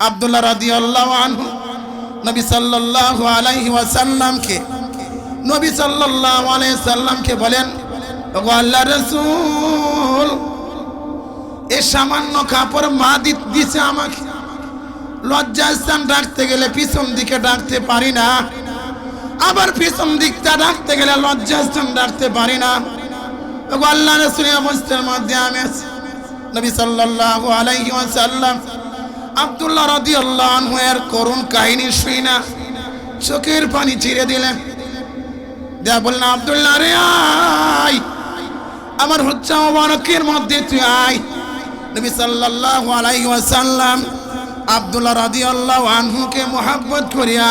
আব্দুল্লাহ রাদিয়াল্লাহু আনহু নবী সাল্লাল্লাহু আলাইহি ওয়াসাল্লামকে, নবী সাল্লাল্লাহু আলাইহি সাল্লামকে বলেন আল্লাহ রাসূল, এ সামান্য কাপড় মা দিছে আমাকে। লজ্জাস্থান ডাকতে গেলে পিছন দিকে ডাকতে পারি না। আবার পিছন দিকটা ডাকতে গেলে লজ্জাস্থান ডাকতে পারি না। আল্লাহ রাসূলের অবস্থার মধ্যে আমি আছি। নবী সাল্লাল্লাহু আলাইহি ওয়াসাল্লাম আব্দুল্লাহ রাদিয়াল্লাহু আনহু এর করুণ কাহিনী শুই না। চোখের পানি চিরে দিলেন। দেয়া বললেন, আবদুল্লাহ রে আয়। আমার হচ্ছে মোবারকের মধ্যে তুই আয়। নবী সাল্লাল্লাহু আলাইহি ওয়াসাল্লাম আব্দুল্লাহ রাদিয়াল্লাহু আনহুকে মোহাব্বত করিয়া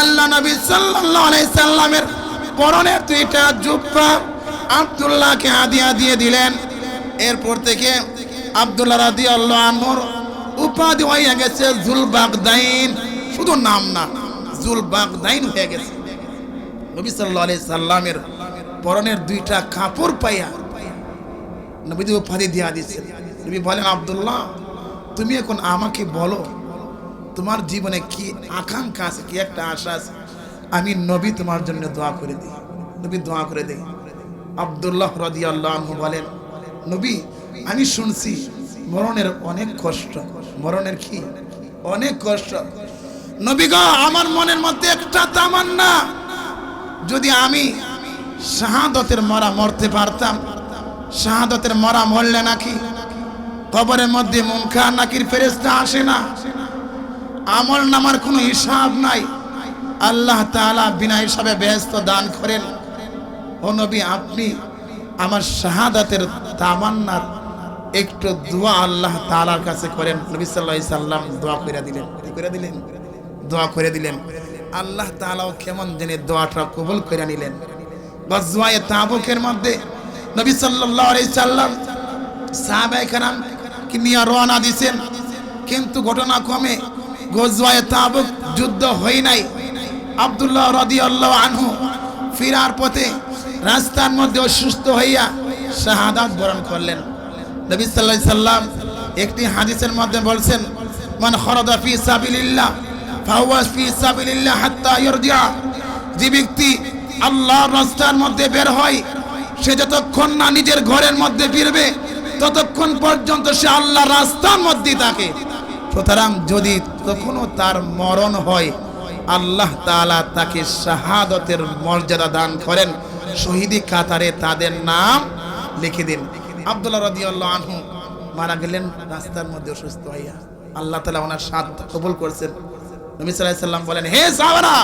আল্লাহ নবী সাল্লাল্লাহু আলাইহি সাল্লামের পরনের দুইটা জুব্বা আব্দুল্লাহকে হাদিয়া দিয়ে দিলেন। এরপর থেকে আব্দুল্লাহ রাদিয়াল্লাহু আনহুর উপাধি হয়ে গেছে জুলবাগদাইন। শুধু নাম না জুল জুলবাগদাইন হয়ে গেছে। নবী আলাইহি সাল্লামের পরনের দুইটা কাপড় পাইয়া নবীজি উপাধি দিয়া দিচ্ছেন নবী বলেন, আব্দুল্লাহ, তুমি এখন আমাকে বলো, তোমার জীবনে কি আকাঙ্ক্ষা আছে, কি একটা আশা আছে? আমি নবী তোমার জন্য দোয়া করে দিই। নবী দোয়া করে দেই আব্দুল্লাহ রাদিয়াল্লাহু আনহু বলেন, নবী, আমি শুনছি মরণের অনেক কষ্ট। মরণের কি? অনেক কষ্ট। নবী আমার মনের মধ্যে একটা তামান্না। যদি আমি শাহাদতের মরা মরতে পারতাম, শাহাদতের মরা মরলে নাকি কবরের মধ্যে মুনখা নাকির ফেরেস্তা আসে না? আমল নামার কোনো হিসাব নাই। আল্লাহ তাআলা বিনা হিসাবে ব্যস্ত দান করেন। ও নবী, আপনি আমার শাহাদাতের তামান্নার একটু দোয়া আল্লাহ তাআলার কাছে করেন। নবী আলাইহি সাল্লাম দোয়া করে দিলেন। করে দিলেন? দোয়া করে দিলেন। আল্লাহ তাআলাও কেমন জেনে দোয়াটা কবুল করে নিলেন। গজওয়ায়ে তাবুকের মধ্যে নবী আলাইহি সাল্লাম সাহাবায়ে কেরাম কি নিয়ে রওনা দিছেন কিন্তু ঘটনা কমে গজওয়ায়ে তাবুক যুদ্ধ হয় নাই। আব্দুল্লাহ রাদিয়াল্লাহু আনহু ফিরার পথে রাস্তার মধ্যে অসুস্থ হইয়া শাহাদাত বরণ করলেন। নবী আলাইহি সাল্লাম একটি হাদিসের মধ্যে বলছেন, মান খরাদা ফি সাবিলিল্লাহ, ফাহুয়া ফি সাবিলিল্লাহ হাত্তা ইয়ারজিআ যে ব্যক্তি আল্লাহর রাস্তার মধ্যে বের হয়, সে যতক্ষণ না নিজের ঘরের মধ্যে ফিরবে, ততক্ষণ পর্যন্ত সে আল্লাহ রাস্তার মধ্যেই থাকে। সুতরাং যদি তখনও তার মরণ হয়, আল্লাহ তাআলা তাকে শাহাদতের মর্যাদা দান করেন। শহীদি কাতারে তাদের নাম লিখে দিন। আব্দুল্লাহ রাদিয়াল্লাহু আনহু মারা গেলেন, রাস্তার মধ্যে অসুস্থ হইয়া। আল্লাহ তাআলা ওনার সাদ কবুল করেছেন। নবী সাল্লাম বলেন, হে সাহাবারা,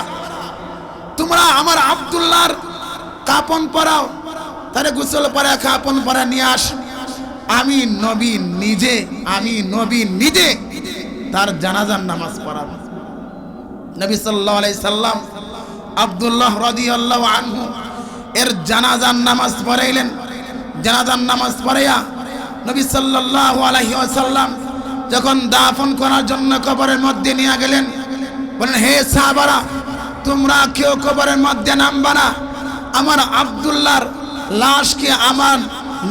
তোমরা আমার আব্দুল্লাহর কাপন পরাও, তারে গোসল পরা, কাপন পরা নিয়ে আস। আমি নবী নিজে, আমি নবী নিজে তার জানাজার নামাজ পড়াবো। নবী সাল্লাল্লাহু আলাইহি সাল্লাম আব্দুল্লাহ রাদিয়াল্লাহু আনহু এর জানাজার নামাজ পড়াইলেন। জানাজার নামাজ পড়াইয়া নবী সাল্লাল্লাহু আলাইহি ওয়াসাল্লাম যখন দাফন করার জন্য কবরের মধ্যে নিয়ে গেলেন, বলেন, হে সাহাবারা, তোমরা কেউ কবরের মধ্যে নামবা না। আমার আব্দুল্লাহর লাশকে আমার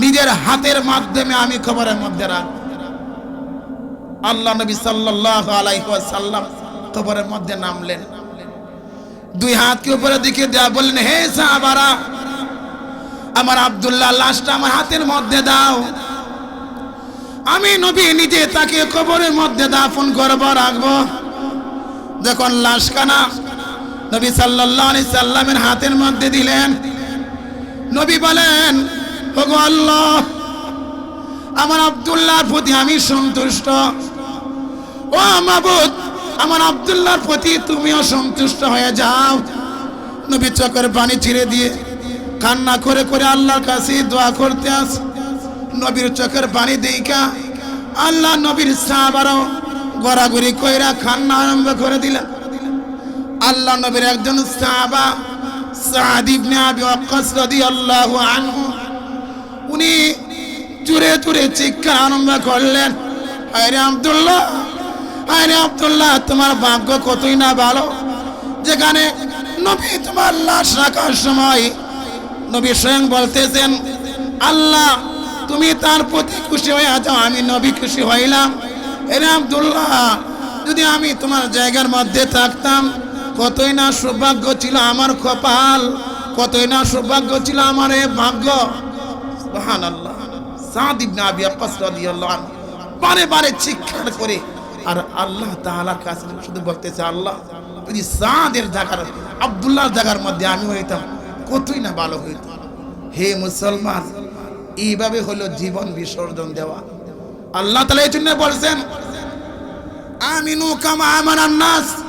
নিজের হাতের মাধ্যমে আমি কবরের মধ্যে রাখ। আল্লাহ নবী সাল্লাল্লাহু আলাইহি ওয়াসাল্লাম কবরের মধ্যে নামলেন। দুই হাতকে উপরে দিকে দেয়া বললেন, হে সাহাবারা আমার আবদুল্লাহ লাশটা আমার হাতের মধ্যে দাও। আমি নবী নিজে তাকে কবরের মধ্যে দাফন করব, রাখব। যখন লাশখানা নবী আলাইহি সাল্লামের হাতের মধ্যে দিলেন। নবী বলেন, ওগো আল্লাহ, আমার আব্দুল্লাহর প্রতি আমি সন্তুষ্ট। ও মাবুদ, আমার আব্দুল্লাহর প্রতি তুমিও সন্তুষ্ট হয়ে যাও। নবী চোখের পানি ছিঁড়ে দিয়ে কান্না করে করে আল্লাহর কাছে দোয়া করতে আস। নবীর চোখের পানি দেখা আল্লাহ নবীর সাহাবারও গড়াগড়ি কইরা কান্না আরম্ভ করে দিলেন। আল্লাহ নবীর একজন সাহাবা, সাদ ইবনে আবি ওয়াক্কাস রাদিয়াল্লাহু আনহু, উনি চুরে চুরে চিৎকার আরম্ভ করলেন আরে আব্দুল্লাহ আরে আব্দুল্লাহ, তোমার ভাগ্য কতই না ভালো? যেখানে নবী তোমার লাশ রাখার সময় নবী স্বয়ং বলতেছেন, আল্লাহ, তুমি তার প্রতি খুশি হয়ে যাও আমি নবী খুশি হইলাম। এরে আব্দুল্লাহ, যদি আমি তোমার জায়গার মধ্যে থাকতাম, কতই না সৌভাগ্য ছিল আমার কপাল, কতই না সৌভাগ্য ছিল আমার এ ভাগ্য। বারে বারে করে, আর আল্লাহ শুধু বলতেছে আল্লাহ জায়গার মধ্যে আমি হইতাম কতই না ভালো হইতো। হে মুসলমান, এইভাবে হলো জীবন বিসর্জন দেওয়া। আল্লাহ তালা এই জন্য বলছেন, আমিনু কামা আমানান নাস।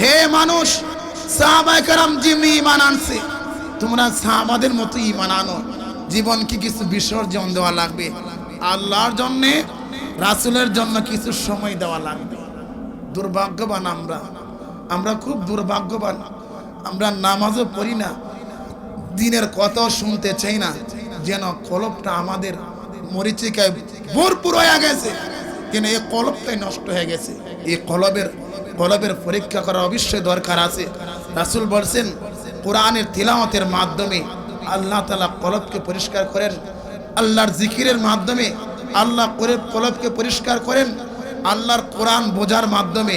হে মানুষ, সাহাবায়ে কেরাম যেমনি ঈমান আনছে। তোমরা সাহাবাদের মতো ঈমান আনো। জীবনকে কিছু বিসর্জন দেওয়া লাগবে। আল্লাহর জন্য, রাসূলের জন্য কিছু সময় দেওয়া লাগবে। দুর্ভাগ্যবান আমরা। আমরা খুব দুর্ভাগ্যবান। আমরা নামাজও পড়ি না। দিনের কথাও শুনতে চাই না, যেন কলপটা আমাদের মরিচিকায় ভরপুর হয়ে গেছে। কেন এই কলবটাই নষ্ট হয়ে গেছে। এই কলবের কলবের পরীক্ষা করা অবশ্যই দরকার আছে। রাসুল বলছেন, কোরআনের তিলাওয়াতের মাধ্যমে আল্লাহ তালা কলবকে পরিষ্কার করেন, আল্লাহর জিকিরের মাধ্যমে আল্লাহ করে কলবকে পরিষ্কার করেন, আল্লাহর কোরআন বোঝার মাধ্যমে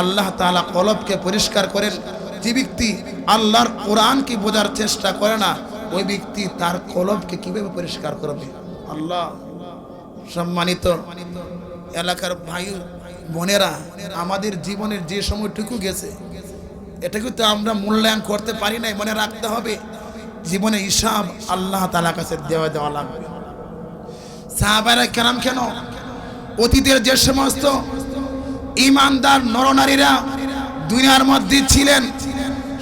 আল্লাহ তাআলা কলবকে পরিষ্কার করেন। যে ব্যক্তি আল্লাহর কোরআনকে বোঝার চেষ্টা করে না, ওই ব্যক্তি তার কলবকে কীভাবে পরিষ্কার করবে? আল্লাহ, সম্মানিত এলাকার ভাই, বোনেরা, আমাদের জীবনের যে সময়টুকু গেছে, এটাকে তো আমরা মূল্যায়ন করতে পারি নাই, মনে রাখতে হবে। জীবনে হিসাব আল্লাহ তালা কাছে দেওয়া দেওয়া লাগবে। সাহাবারা কেরাম কেন? অতীতের যে সমস্ত ইমানদার নরনারীরা দুনিয়ার মধ্যে ছিলেন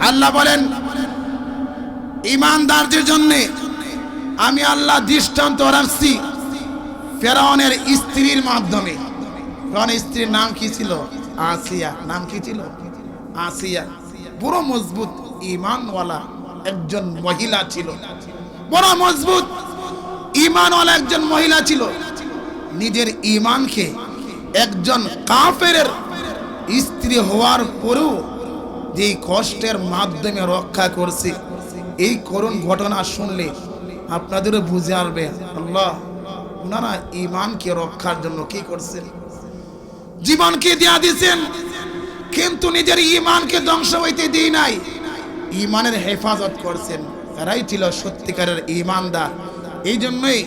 আল্লাহ বলেন, ইমানদারদের জন্য আমি আল্লাহ দৃষ্টান্ত রাখছি ফেরাউনের স্ত্রীর মাধ্যমে। ফেরাউনের স্ত্রীর নাম কি ছিল? আসিয়া। নাম কি ছিল? আসিয়া। বড় মজবুত ইমানওয়ালা একজন মহিলা ছিল। বড় মজবুত ইমানওয়ালা একজন মহিলা ছিল। নিজের ইমানকে একজন কাফের স্ত্রী হওয়ার পরেও যে কষ্টের মাধ্যমে রক্ষা করছে, এই করুণ ঘটনা শুনলে আপনাদেরও বুঝে আসবে, আল্লাহ ওনারা ইমানকে রক্ষার জন্য কি করছেন? জীবনকে দেয়া দিয়েছেন, কিন্তু নিজের ইমানকে ধ্বংস হইতে দিই নাই। ইমানের হেফাজত করছেন এরাই ছিল সত্যিকারের ইমানদার এই জন্যই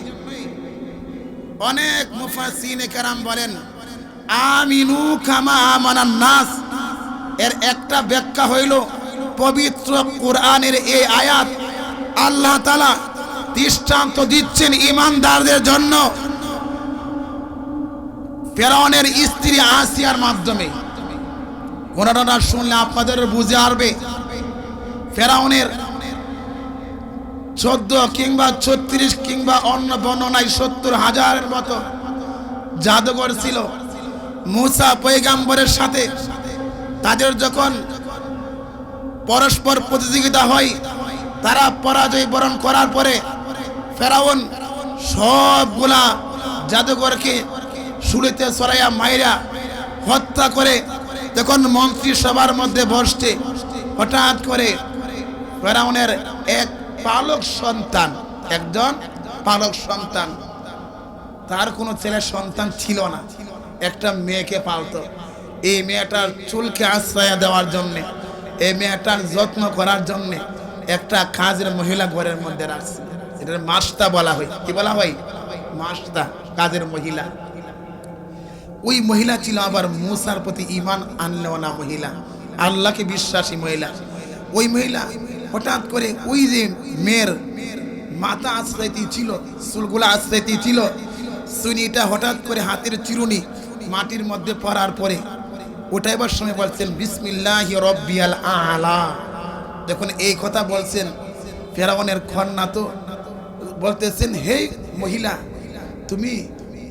অনেক মুফাসিনে কারাম বলেন, আমিনু কামা আমানান নাস। এর একটা ব্যাখ্যা হইল পবিত্র কোরআনের এই আয়াত। আল্লাহ তালা দৃষ্টান্ত দিচ্ছেন ইমানদারদের জন্য। ফেরাউনের স্ত্রী আসিয়ার মাধ্যমে। ঘটনাটা শুনলে আপনাদের বুঝে আসবে। ফেরাউনের চোদ্দ কিংবা ছত্রিশ কিংবা অন্য বর্ণনায় সত্তর হাজারের মতো জাদুঘর ছিল। মুসা পৈগাম্বরের সাথে তাদের যখন পরস্পর প্রতিযোগিতা হয়, তারা পরাজয় বরণ করার পরে ফেরাউন সবগুলা জাদুঘরকে শুলিতে সরাইয়া মাইরা হত্যা করে যখন মন্ত্রিসভার মধ্যে বসছে। হঠাৎ করে ফেরাউনের এক পালক সন্তান, একজন পালক সন্তান, তার কোনো ছেলে সন্তান ছিল না, একটা মেয়েকে পালতো। এই মেয়েটার চুলকে আশ্রয় দেওয়ার জন্যে, এই মেয়েটার যত্ন করার জন্যে একটা কাজের মহিলা ঘরের মধ্যে রাখছে। এটার মাস্তা বলা হয়। কি বলা হয়? মাস্তা, কাজের মহিলা। ওই মহিলা ছিল আবার মুসার প্রতি ইমান আনলেও না মহিলা, আল্লাহকে বিশ্বাসী মহিলা। ওই মহিলা হঠাৎ করে ওই যে মেয়ের মাথা আশ্রয়তি ছিল, চুলগুলা আশ্রয়তি ছিল সুনিটা হঠাৎ করে হাতের চিরুনি মাটির মধ্যে পড়ার পরে ওঠাইবার সময় বলছেন, বিসমিল্লাহ রব্বিয়াল আলা। যখন এই কথা বলছেন ফেরাউনের খন্না তো। বলতেছেন, হে মহিলা, তুমি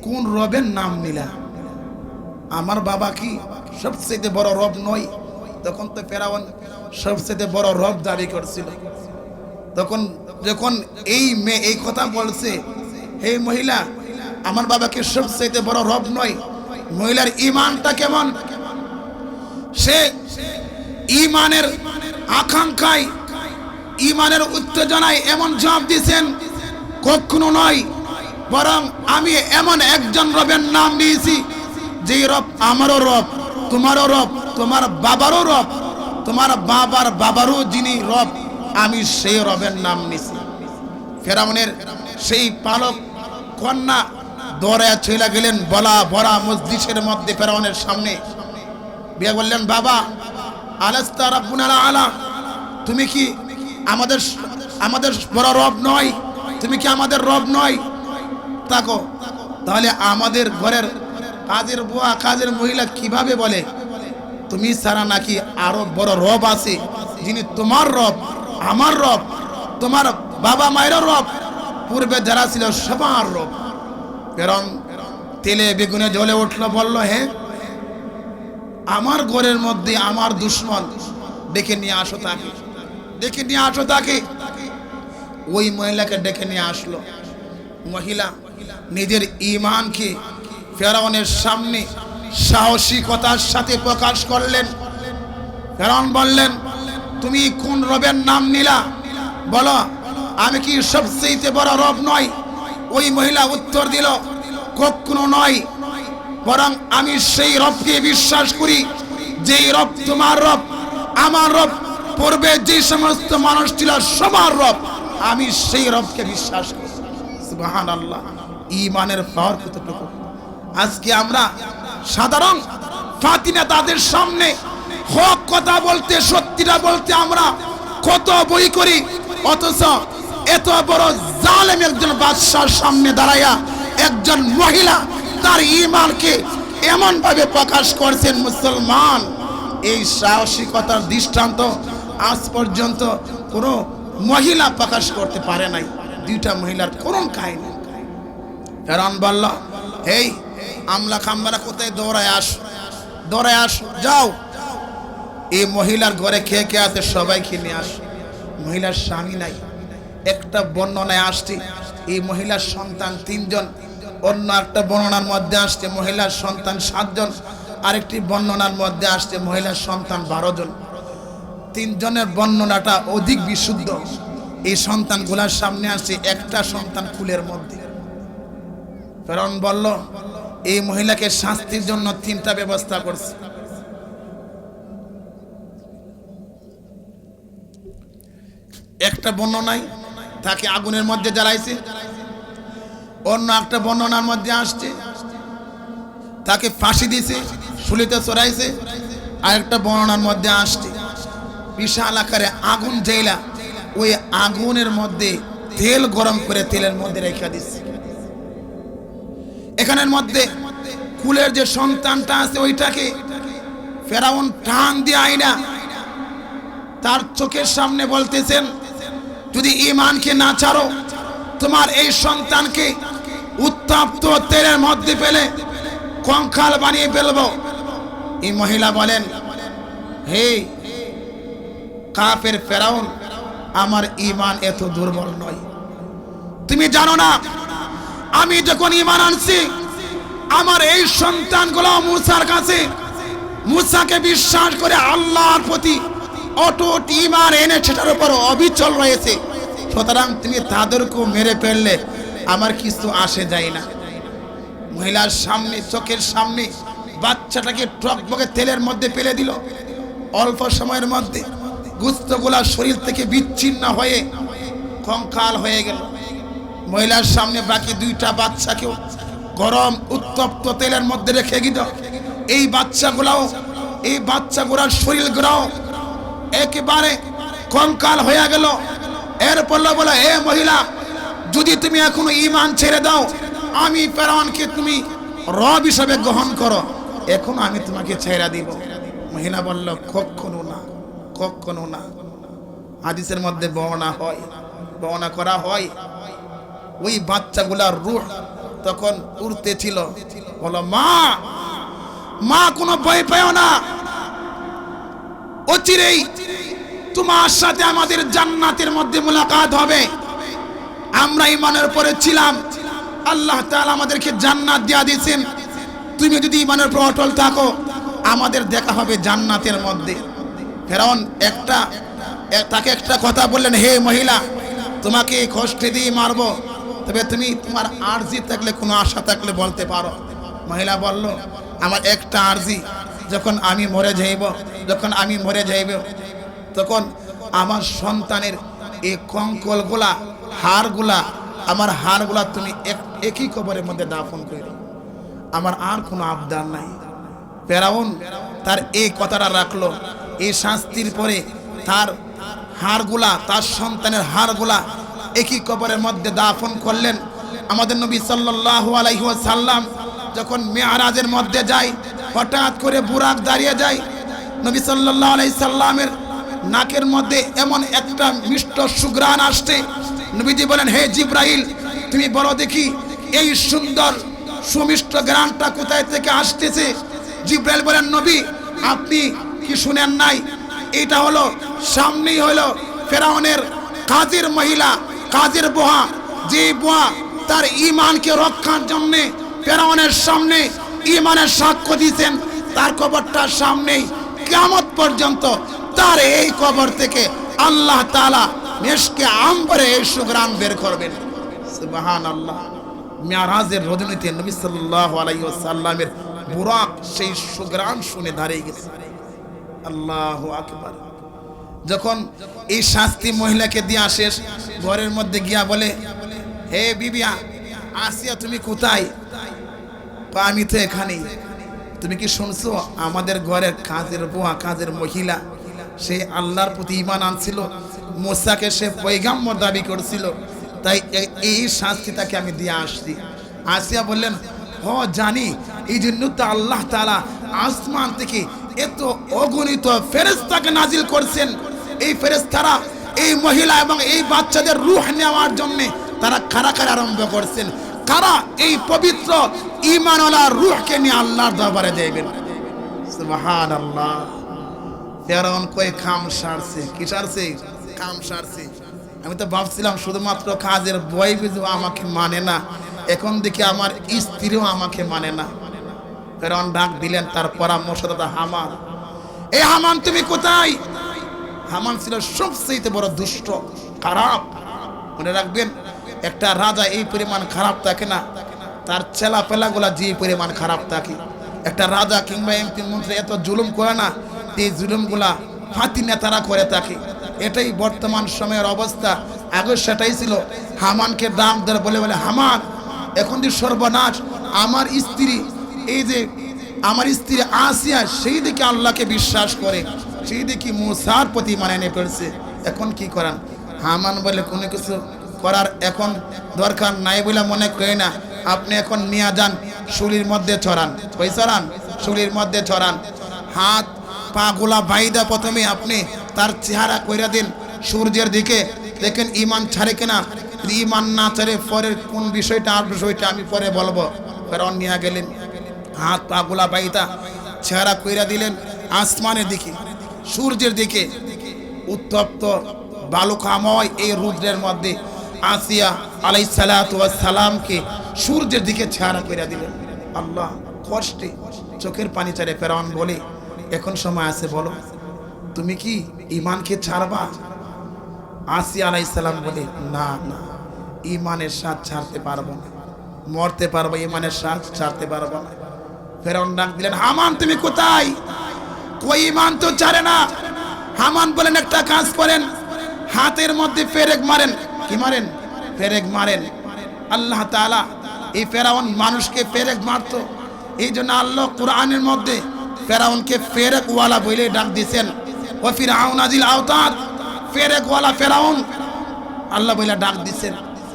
কোন রবের নাম নিলা? আমার বাবা কি সবচেয়ে বড় রব নয়? তখন তো ফেরাউন সবচেয়ে বড় রব দাবি করছিল। তখন যখন এই মেয়ে এই কথা বলছে, হে মহিলা, আমার বাবাকে সবচেয়ে বড় রব নয়। মহিলার ইমানটা কেমন? সে ইমানের আকাঙ্ক্ষায়, ইমানের উত্তেজনায় এমন জবাব দিয়েছেন, কখনো নয়, বরং আমি এমন একজন রবের নাম নিয়েছি যে রব আমারও রব, তোমারও রব, তোমার বাবারও রব, তোমার বাবার বাবারও যিনি রব, আমি সেই রবের নাম নিছি ফেরাউনের সেই পালক কন্যা দৌড়ায় চলে গেলেন, বলা ভরা মসজিদের মধ্যে ফেরাউনের সামনে। বিয়ে বললেন বাবা। আলাস্তা রাব্বুনা আলা তুমি কি আমাদের আমাদের বড় রব নয়? তুমি কি আমাদের রব নয়? তাকো। তাহলে আমাদের ঘরের কাজের বুয়া, কাজের মহিলা কীভাবে বলে? তুমি ছাড়া নাকি আরও বড় রব আছে, যিনি তোমার রব, আমার রব, তোমার বাবা মায়েরও রব। পূর্বে যারা ছিল সবার রব। এরম তেলে বেগুনে জ্বলে উঠল, বলল হ্যাঁ আমার ঘরের মধ্যে আমার দুশ্মন ডেকে নিয়ে আসো তাকে। ডেকে নিয়ে আসো তাকে। ওই মহিলাকে ডেকে নিয়ে আসলো। মহিলা নিজের ইমানকে ফেরাউনের সামনে সাহসিকতার সাথে প্রকাশ করলেন। ফেরাউন বললেন, তুমি কোন রবের নাম নিলা? বলো, আমি কি সবচেয়ে বড় রব নয় ওই মহিলা উত্তর দিল, কখনো নয়। বরং আমি সেই রবকে বিশ্বাস করি, যেই রব তোমার রব, আমার রব, পূর্বে যে সমস্ত মানুষ ছিল সবার রব, আমি সেই রবকে বিশ্বাস করি। সুবহান আল্লাহ ইমানের পাওয়ার কতটুকু? আজকে আমরা সাধারণ ফাতিনা তাদের সামনে হক কথা বলতে, সত্যিটা বলতে আমরা কত বই করি, অথচ এত বড় জালেম একজন বাদশার সামনে দাঁড়াইয়া একজন মহিলা তার ইমানকে এমন ভাবে প্রকাশ করছেন মুসলমান। এই সাহসিকতার দৃষ্টান্ত আজ পর্যন্ত কোনো মহিলা প্রকাশ করতে পারে নাই। দুইটা মহিলার করুণ কাহিনী। ফেরান বলল এই আমলা খাম্বারা কোথায়? দৌড়ায় আস। দৌড়ায় আস, যাও। এই মহিলার ঘরে কে কে আছে সবাইকে নিয়ে আস। মহিলার স্বামী নাই, একটা বর্ণনায় আসছে। এই মহিলার সন্তান তিনজন অন্য একটা বর্ণনার মধ্যে আসছে, মহিলার সন্তান সাতজন। আরেকটি বর্ণনার মধ্যে আসছে, মহিলার সন্তান বারো জন। তিনজনের বর্ণনাটা অধিক বিশুদ্ধ। এই সন্তানগুলার সামনে আসছে একটা সন্তান কুলের মধ্যে। ফেরন বলল, এই মহিলাকে শাস্তির জন্য তিনটা ব্যবস্থা করছে। একটা বর্ণনায় তাকে আগুনের মধ্যে জ্বালাইছে। অন্য একটা বর্ণনার মধ্যে আসছে। তাকে ফাঁসি দিছে শুলিতে চড়াইছে আর একটা বর্ণনার মধ্যে আসছে। বিশাল আকারে আগুন জেলা ওই আগুনের মধ্যে তেল গরম করে তেলের মধ্যে রেখে দিচ্ছে এখানের মধ্যে কুলের যে সন্তানটা আছে, ওইটাকে ফেরাউন টান দিয়ে আইনা, তার চোখের সামনে বলতেছেন, যদি ইমানকে না ছাড়ো, তোমার এই সন্তানকে উত্তাপ্ত তেলের মধ্যে ফেলে কঙ্কাল বানিয়ে ফেলব। এই মহিলা বলেন, হে কাপের ফেরাউন, আমার ইমান এত দুর্বল নয়। তুমি জানো না, আমি যখন ইমান আনছি, আমার এই সন্তানগুলো মুসার কাছে, মুসাকে বিশ্বাস করে আল্লাহর প্রতি অটুট ইমান এনে সেটার উপর অবিচল রয়েছে। সুতরাং তুমি তাদেরকেও মেরে ফেললে। আমার কিছু আসে যায় না। মহিলার সামনে, চোখের সামনে বাচ্চাটাকে টকবকে তেলের মধ্যে ফেলে দিল। অল্প সময়ের মধ্যে গুস্তগুলা শরীর থেকে বিচ্ছিন্ন হয়ে কঙ্কাল হয়ে গেল। মহিলার সামনে বাকি দুইটা বাচ্চাকেও গরম, উত্তপ্ত তেলের মধ্যে রেখে গিল এই বাচ্চাগুলাও, এই বাচ্চাগুলার শরীরগুলাও একেবারে কঙ্কাল হয়ে গেল। এরপর বলে এ মহিলা যদি তুমি এখনও ইমান ছেড়ে দাও, আমি ফেরাউনকে তুমি রব হিসাবে গ্রহণ করো। এখন আমি তোমাকে ছেড়ে দিব। মহিলা বলল, কখনো না কখনো না। হাদিসের মধ্যে বর্ণনা হয়, বর্ণনা করা হয়, ওই বাচ্চাগুলার রুহ তখন উড়তে ছিল। বলো মা মা, কোনো ভয় পেও না। অচিরেই তোমার সাথে আমাদের জান্নাতের মধ্যে মোলাকাত হবে। আমরা ইমানের পরে ছিলাম। আল্লাহ তাআলা আমাদেরকে জান্নাত দিয়া দিয়েছেন। তুমি যদি ইমানের উপর অটল থাকো, আমাদের দেখা হবে জান্নাতের মধ্যে। ফেরাউন, একটা, তাকে একটা কথা বললেন, হে মহিলা, তোমাকে কষ্টে দিয়ে মারবো। তবে তুমি তোমার আর্জি থাকলে, কোনো আশা থাকলে বলতে পারো। মহিলা বলল, আমার একটা আর্জি, যখন আমি মরে যাইব, যখন আমি মরে যাইব, তখন আমার সন্তানের এই কঙ্কলগুলা হাড়গুলা, আমার হাড়গুলা তুমি এক- একই কবরের মধ্যে দাফন করে। আমার আর কোনো আবদার নাই। ফেরাউন তার এই কথাটা রাখল। এই শাস্তির পরে তার হাড়গুলা, তার সন্তানের হাড়গুলা একই কবরের মধ্যে দাফন করলেন। আমাদের নবী সাল্লাল্লাহু আলাইহি ওয়াসাল্লাম যখন মেয়ারাজের মধ্যে যায়, হঠাৎ করে বুরাক দাঁড়িয়ে যায়। নবী সাল্লাল্লাহু আলাইহি সাল্লামের নাকের মধ্যে এমন একটা মিষ্ট সুগ্রাণ আসছে। নবীজি বলেন, হে জিব্রাইল, তুমি বলো দেখি, এই সুন্দর সুমিষ্ট গ্রানটা কোথায় থেকে আসতেছে? জিব্রাইল বলেন, নবী, আপনি কি শুনেন নাই? এটা হলো, সামনেই হলো ফেরাউনের কাজের মহিলা, কাজের বোহা। যে বোহা তার ইমানকে রক্ষার জন্য ফেরাউনের সামনে ইমানের সাক্ষ্য দিয়েছেন, তার কবরটার সামনেই কিয়ামত পর্যন্ত তার এই কবর থেকে আল্লাহ তাআলা মেশকে আম্বরে এই সুগ্রাম বের করবেন। সুবহান আল্লাহ মেয়ারাজের রজনীতে নবী সাল্লাল্লাহু আলাইহি ওয়াসাল্লামের বুরাক সেই সুগ্রাম শুনে দাঁড়িয়ে গেছে। আল্লাহু আকবার। যখন এই শাস্তি মহিলাকে দিয়া শেষ, ঘরের মধ্যে গিয়া বলে, হে বিবিয়া, আসিয়া তুমি কোথায়? আমি তো এখানেই। তুমি কি শুনছো? আমাদের ঘরের কাজের বুয়া, কাজের মহিলা সে আল্লাহর প্রতি ইমান আনছিল। মোসাকে সে পৈগাম্য দাবি করছিল। তাই এই শাস্তি তাকে আমি দিয়ে আসছি। আসিয়া বললেন, হ, জানি। এই জন্য তো আল্লাহ তাআলা আসমান থেকে এত অগণিত ফেরেশতাকে নাজিল করছেন। এই ফেরেশতারা, এই মহিলা এবং এই বাচ্চাদের রুহ নেওয়ার জন্য তারা কারাকারি আরম্ভ করছেন? কারা এই পবিত্র ইমানওয়ালা রূহকে নিয়ে আল্লাহর দরবারে যাইবেন সুবহানাল্লাহ। ফেরাউন কই খাম সারছে। কি সারছে? খাম সারছে। আমি তো ভাবছিলাম শুধুমাত্র কাজের বই বুঝু আমাকে মানে না। এখন দেখি আমার স্ত্রীও আমাকে মানে না। ফেরাউন ডাক দিলেন, তার পরামর্শদাতা হামান। এই হামান, তুমি কোথায়? হামান ছিল সবচেয়ে বড় দুষ্ট, খারাপ। মনে রাখবেন, একটা রাজা এই পরিমাণ খারাপ থাকে না। তার চেলা পেলাগুলা যে পরিমাণ খারাপ থাকে। একটা রাজা কিংবা এমপি মন্ত্রী এত জুলুম করে না এই জুলুমগুলা ফাঁতি নেতারা করে থাকে। এটাই বর্তমান সময়ের অবস্থা। আগে সেটাই ছিল। হামানকে দাম ধরে বলে বলে, হামান, এখন যে সর্বনাশ, আমার স্ত্রী, এই যে আমার স্ত্রী আসিয়া সেই দিকে আল্লাহকে বিশ্বাস করে। সেই দিকে মুসার প্রতি মানে নিয়ে পড়ছে। এখন কি করান হামান বলে, কোনো কিছু করার এখন দরকার নাই বলে মনে করি না। আপনি এখন নিয়ে যান, শুলির মধ্যে ছড়ান ওই ছড়ান শুলির মধ্যে ছড়ান হাত পা গোলা বাইদা প্রথমে আপনি তার চেহারা কইরা দিন সূর্যের দিকে। দেখেন ইমান ছাড়ে কিনা? ইমান না ছাড়ে পরের কোন বিষয়টা আর বিষয়টা আমি পরে বলব। ফেরন নিয়ে গেলেন, হাত পা গোলা বাইদা চেহারা কইরা দিলেন, আসমানের দিকে, সূর্যের দিকে। উত্তপ্ত, বালুকাময় এই রুদ্রের মধ্যে আসিয়া আলাই সালামকে সূর্যের দিকে ছাড়া করে দিলেন। আল্লাহ কষ্টে চোখের পানি চারে ফেরাউন বলে এখন সময় আছে বলো। তুমি কি ইমানকে ছাড়বা? আসি আলাই সালাম বলে, না না ইমানের স্বাদ ছাড়তে পারব না। মরতে পারব ইমানের স্বাদ ছাড়তে পারব না। ফেরাউন ডাক দিলেন, হামান, তুমি কোথায়? কই ইমান তো ছাড়ে না? হামান বলেন, একটা কাজ করেন, হাতের মধ্যে ফেরেক মারেন। কি মারেন? ফেরেক মারেন। আল্লাহ তাআলা এই ফেরাউন মানুষকে ফেরেক মারতো। এই জন্য আল্লাহ কোরআনের মধ্যে ফেরাউনকে ফেরেক ওয়ালা বলে ডাক দিয়েছেন ও ফিরাউন, আজিল আওতাদ ফেরেক ওয়ালা ফেরাউন। আল্লাহ বলে ডাক দিছেন,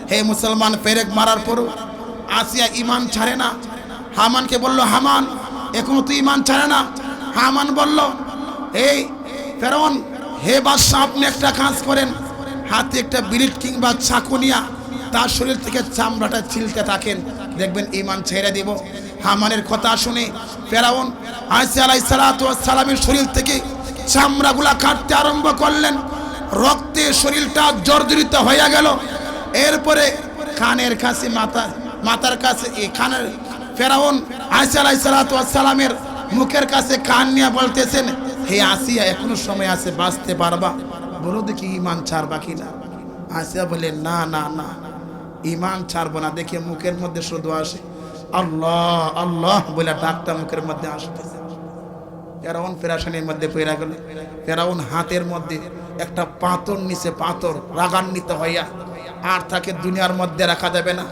হে মুসলমান, ফেরেক মারার পরও আসিয়া ইমান ছাড়ে না। হামানকে বলল, হামান, এখনও তুই ইমান ছাড়ে না। হামান বলল, এই ফেরন হে বাদশাহ, আপনি একটা কাজ করেন। হাতে একটা বিলিট কিংবা চাকুনিয়া তার শরীর থেকে চামড়াটা ছিলতে থাকেন। দেখবেন ইমান ছেড়ে দিব। হামানের কথা শুনে ফেরাউন আইসা আলাই সালামের শরীর থেকে চামড়াগুলা কাটতে আরম্ভ করলেন। রক্তে শরীরটা জর্জরিত হয়ে গেল। এরপরে কানের কাছে মাথা, মাথার কাছে এই কানের ফেরাউন আইসা আলাই সালামের মুখের কাছে কান নিয়ে বলতেছেন, হে আসিয়া, এখনও সময় আছে, বাঁচতে পারবা। বলো দেখি ইমান ছাড়বা কিনা? আসিয়া বলে, না না না ইমান ছাড়বো না। দেখে মুখের মধ্যে শুধু আসে। আল্লাহ আল্লাহ বলে ডাক্তার মুখের মধ্যে আসতেছে। ফেরাউন ফেরাসানির মধ্যে পেরা গেল। ফেরাউন হাতের মধ্যে একটা পাথর নিচে পাথর রাগান্বিত হইয়া আর তাকে দুনিয়ার মধ্যে রাখা যাবে না।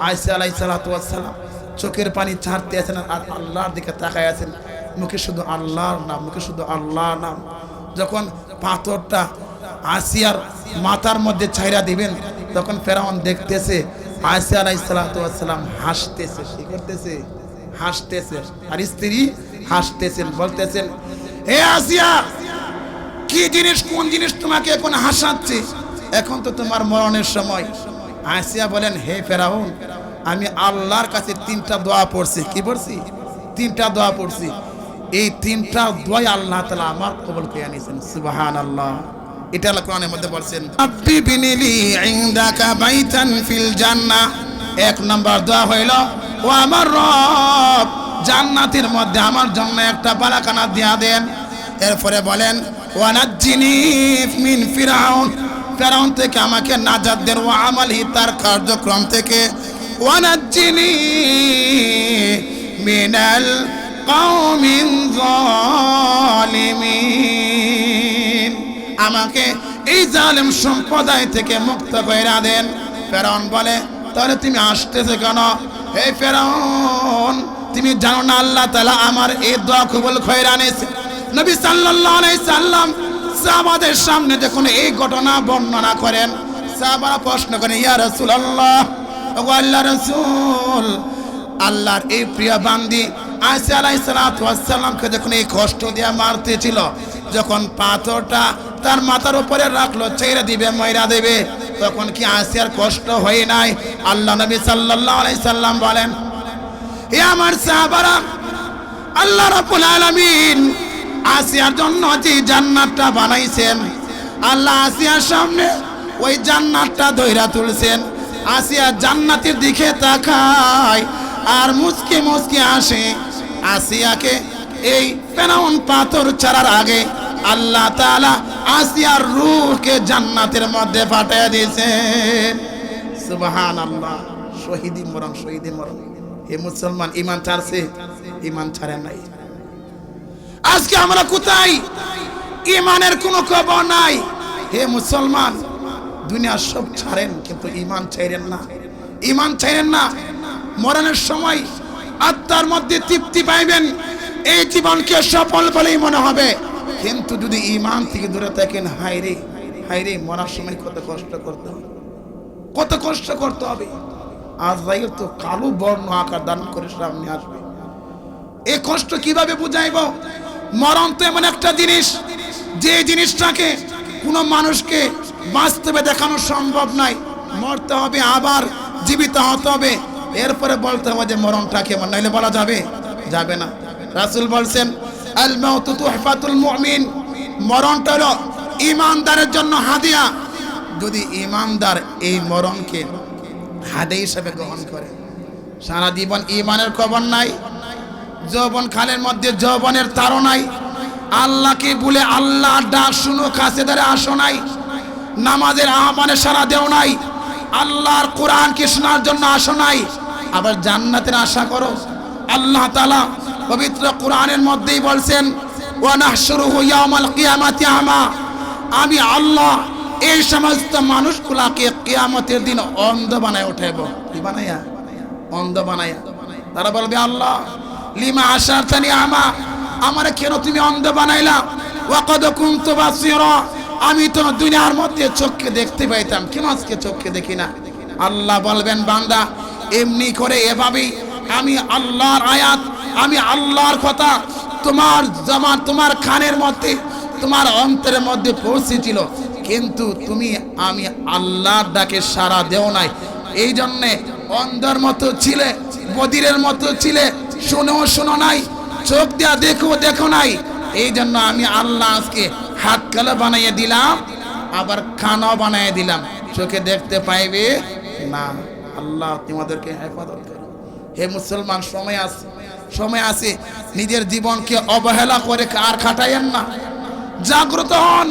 আয়সা আলাই সালাতাম চোখের পানি ছাড়তে আছেন আর আল্লাহর দিকে তাকায় আছেন। মুখে শুধু আল্লাহর নাম, মুখে শুধু আল্লাহর নাম। যখন পাথরটা আসিয়ার মাথার মধ্যে ছাইরা দিবেন, তখন ফেরাউন দেখতেছে আসিয়া আলাই সালাতাম হাসতেছে, কি করতেছে? হাসতেছে। আর স্ত্রী হাসতেছেন, বলতেছেন হে আসিয়া, কি জিনিস, কোন জিনিস তোমাকে এখন হাসাচ্ছে? এখন তো তোমার মরণের সময়। আসিয়া বলেন, হে ফেরাউন, আমি আল্লাহর কাছে তিনটা দোয়া পড়ছি। কি পড়ছি? তিনটা দোয়া পড়ছি। এই তিনটা দোয়াই আল্লাহ তালা আমার কবল করে আনিয়েছেন সুবাহান আল্লাহ এটা কোরআনের মধ্যে বলছেন আব্বি বিনিলি ইনদাকা বাইতান ফিল জান্নাহ এক নাম্বার দোয়া হইল, ও আমার রব, জান্নাতের মধ্যে আমার জন্য একটা বালাকানা দিয়া দেন। এরপরে বলেন, ওয়ানাজ্জিনি মিন ফিরাউন। ফেরাউন থেকে আমাকে নাজাত দেন, ও আমালি তার কার্যক্রম থেকে। ওয়ানাজ্জিনি মিনাল কওমিন জালিমিন আমাকে এই জালেম সম্প্রদায় থেকে মুক্ত করে দেন। ফেরাউন বলে, তাহলে তুমি আসতেছে কেন? হে ফেরাউন, তুমি জানো না আল্লাহ তালা আমার এই দোয়া কবুল খৈর আনেছে নবী সাল্লাল্লাহু আলাইহি সাল্লাম সাহাবাদের সামনে যখন এই ঘটনা বর্ণনা করেন, সাহাবারা প্রশ্ন করেন, ইয়া রাসূলুল্লাহ, ও আল্লাহ রাসূল, আল্লাহর এই প্রিয় বান্দি আয়সা আলাইহিস সালাতু ওয়াস সালামকে যখন এই কষ্ট দিয়া মারতেছিল, যখন পাথরটা তার মাথার উপরে রাখল, ছেড়ে দিবে, ময়রা দেবে। তখন কি আসিয়ার কষ্ট হয় নাই? আল্লাহ নবী আলাইহি সাল্লাম বলেন এ আমার সাহাবারা, আল্লাহ রাব্বুল আলামিন আসিয়ার জন্য যে জান্নাতটা বানাইছেন, আল্লাহ আসিয়ার সামনে ওই জান্নাতটা ধইরা তুলছেন। আসিয়া জান্নাতের দিকে তাকায় আর মুচকে মুচকে আসে। আসিয়াকে এই ফেরাউন পাথর ছাড়ার আগে আল্লাহ তাআলা আসিয়ার রূহকে জান্নাতের মধ্যে পাঠিয়ে দিয়েছেন সুবহানাল্লাহ। শহীদি মরণ শহীদি মরণ। হে মুসলমান ইমান ছাড়ছে? ইমান ছাড়ে নাই। আজকে আমরা কোথায়? ইমানের কোনো খবর নাই। হে মুসলমান, দুনিয়া সব ছাড়েন, কিন্তু ইমান ছাইরেন না। ইমান ছাইরেন না। মরণের সময় আত্মার মধ্যে তৃপ্তি পাইবেন। এই জীবনকে সফল বলেই মনে হবে। কিন্তু যদি ইমান থেকে দূরে থাকেন হাইরে হাইরে মরার সময় কত কষ্ট করতে হবে। কত কষ্ট করতে হবে। আজ রাইল তো কালো বর্ণ আকার দান করে সামনে আসবে। এই কষ্ট কীভাবে বুঝাইব? মরণ তো এমন একটা জিনিস, যে জিনিসটাকে কোনো মানুষকে বাস্তবে দেখানো সম্ভব নয়। মরতে হবে, আবার জীবিত হতে হবে। এরপরে বলতে হবে যে মরণটা কেমন, নাইলে বলা যাবে? যাবে না। রাসুল বলছেন আল মাউতু তুহফাতুল মুমিন। মরণটা ইমানদারের জন্য হাদিয়া। যদি ইমানদার এই মরণকে হাদে হিসেবে গ্রহণ করে, সারা জীবন ইমানের খবর নাই, যৌবন খালের মধ্যে যৌবনের তারও নাই, আল্লাহকে বলে আল্লাহ ডাক শুনো, কাছে ধরে আসো নাই, নামাজের আহ্বানে সারা দেও নাই, আল্লাহর কোরআনকে শোনার জন্য আসো নাই, আবার জান্নাতের আশা করো, আল্লাহ তালা পবিত্র কোরআনের মধ্যেই বলছেন আমা আল্লাহ এই সমস্ত মানুষগুলাকে কেয়ামতের দিন অন্ধ বানায় উঠাইব। কি বানাইয়া? অন্ধ বানাইয়া। তারা বলবে, আল্লাহ, লিমা আশার তানি আমা আমার কেন তুমি অন্ধ বানাইলা? ওয়াকদ কুনতু বাসিরা। আমি তো দুনিয়ার মধ্যে চোখকে দেখতে পাইতাম, কেন আজকে চোখকে দেখি না? আল্লাহ বলবেন, বান্দা, এমনি করে এভাবেই আমি আল্লাহর আয়াত আমি আল্লাহর কথা তোমার জামা তোমার খানের মধ্যে, তোমার অন্তরের মধ্যে পৌঁছেছিল। কিন্তু তুমি, আমি আল্লাহর ডাকে সারা দেও নাই। এই জন্যে অন্ধর মতো ছিলে, বদিরের মতো ছিলে, শুনেও শোনো নাই, চোখ দিয়া দেখো দেখো নাই। এই জন্য আমি আল্লাহ আজকে হাত কালো বানাইয়ে দিলাম, আবার কানও বানাইয়ে দিলাম। চোখে দেখতে পাইবে না। আল্লাহ তোমাদেরকে হেফাজত করো হে মুসলমান, সময় আছে সময় আছে। নিজের জীবনকে অবহেলা করে আর খাটাইয়েন না? জাগ্রত হন।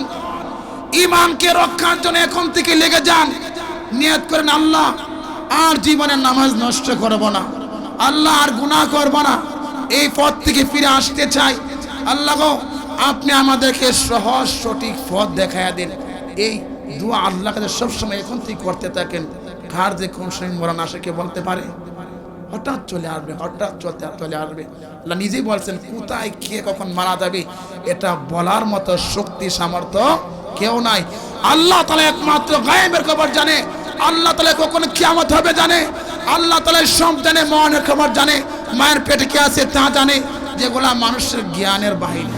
ইমানকে রক্ষার জন্য এখন থেকে লেগে যান। নিয়ত করেন, আল্লাহ, আর জীবনের নামাজ নষ্ট করব না। আল্লাহ আর গুনাহ করব না। এই পথ থেকে ফিরে আসতে চাই। আল্লাহ গো, আপনি আমাদেরকে সহজ সঠিক পথ দেখাইয়া দিন। এই দোয়া আল্লাহ সবসময় এখন থেকে করতে থাকেন। কার যে কোন সময় মরণ আসে কে বলতে পারে? হঠাৎ চলে আসবে, হঠাৎ চলতে চলে আসবে। আল্লাহ নিজেই বলছেন, কোথায় কে কখন মারা যাবে, এটা বলার মতো শক্তি, সামর্থ্য কেউ নাই। আল্লাহ তালা একমাত্র গায়েবের খবর জানে, আল্লাহ তালা কখন কিয়ামত হবে জানে, আল্লাহ তালা সব জানে, মনের খবর জানে, মায়ের পেটে কে আছে তা জানে, যেগুলা মানুষের জ্ঞানের বাহিনী।